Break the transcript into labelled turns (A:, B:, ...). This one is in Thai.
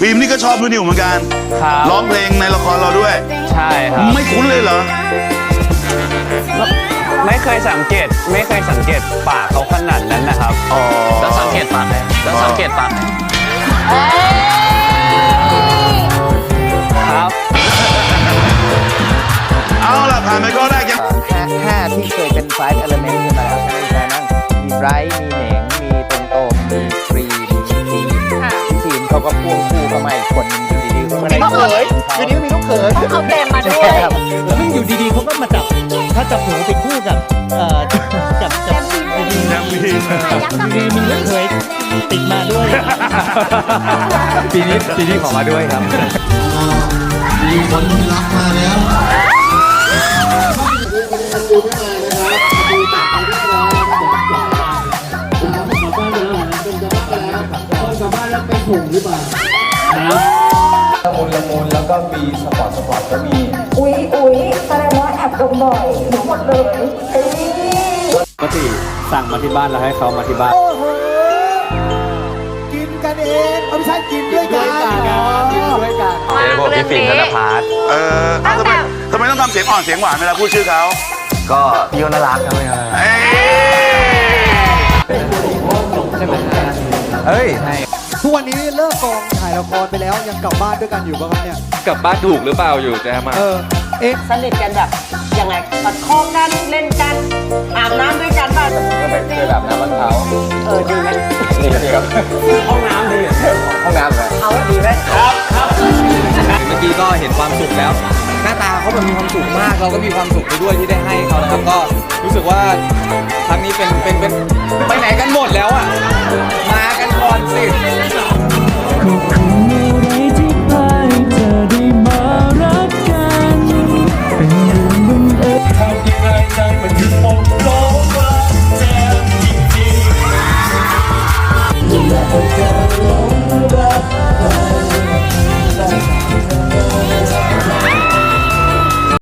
A: ฟิล์มนี่ก็ชอบพี่นิวเหมือนกัน
B: ครับ
A: ร้องเพลงในละครเราด้วย
B: ใช่ครับ
A: ไม่คุ้นเลยเหรอ
B: ไม่เคยสังเกตไม่เคยสังเกตปากเขาขนาดนั้นนะครับ
A: อ๋อ
C: ต้องสังเกตปากไหมต้องสังเกตปากไหม
B: ครับ
A: เอาล่ะ ผ่านไปข้อแรกยัง
D: ห้าห้าที่เคยเป็น five element ขึ้นมาแล้วใช่ไหมใช่นั่งมีไบรท์มีเหน่ พ่วงคู่เข้ามาอีกคนหนึ่งอยู่ดีๆก็ไม่ได้เขยอยู่ดีก็มีลูกเขย
E: เอาเกมมาด้วย
D: ครับ
F: ซึ่งอยู่ดีๆเขาก็มาจับถ้าจับหูไปคู่กับเอ่อจับจับดีๆ
A: แจมพีน
F: ดีๆมีลูกเคยติดมาด้วย
B: ปีนี้ปีนี้ขอมาด้วยครับ
G: มีคนรับมาแล้ว
E: อุ๊ ยอุ๊ยแสดงว่าแอบดมบ่อยทั้งหมดเลยเอ้ย
B: ปกติสั่งมาที่บ้านแล้วให้เขามาที่บ้าน
D: กินกันเองเอาไม่ใช่กินด้วยกันกินด้วยกัน
B: เดี๋ยวผมพี่ฟิล์มธนพาร์ท
A: เออเอาทำไมทำไมต้องทำเสียงอ่อนเสียงหวานเวลาพูดชื่อเขา
B: ก็พี่เขาน่ารักครับ
A: เอ้ย
B: เฮ้ย
H: ทุ กวันนี้เลิกกองถ่ายละครไปแล้วยังกลับบ้านด้วยกันอยู่ป่ะครับเนี่ย
B: กลับบ้านถูกหรือเปล่าอยู่แต่มา
H: เออ เอ๊ะ
I: สนิทกันแบบยังไงปัดคอกันเล่นกันอาบน้ำด้วยกันบ้าง
B: ก็ไปเคยแบบน้ำมันเขา
I: เออดีไหม
B: ดีครับห้องน้ำดีห้องน้ำเลย
I: เอาดีไหม
B: เมื่อกี้ก็เห็นความสุขแล้ว หน้าตาเขาแบบมีความสุขมากเราก็มีความสุขไปด้วยที่ได้ให้เขานะครับก็รู้สึกว่าครั้งนี้เป็นเป็นเป็น I'm
G: gonna go.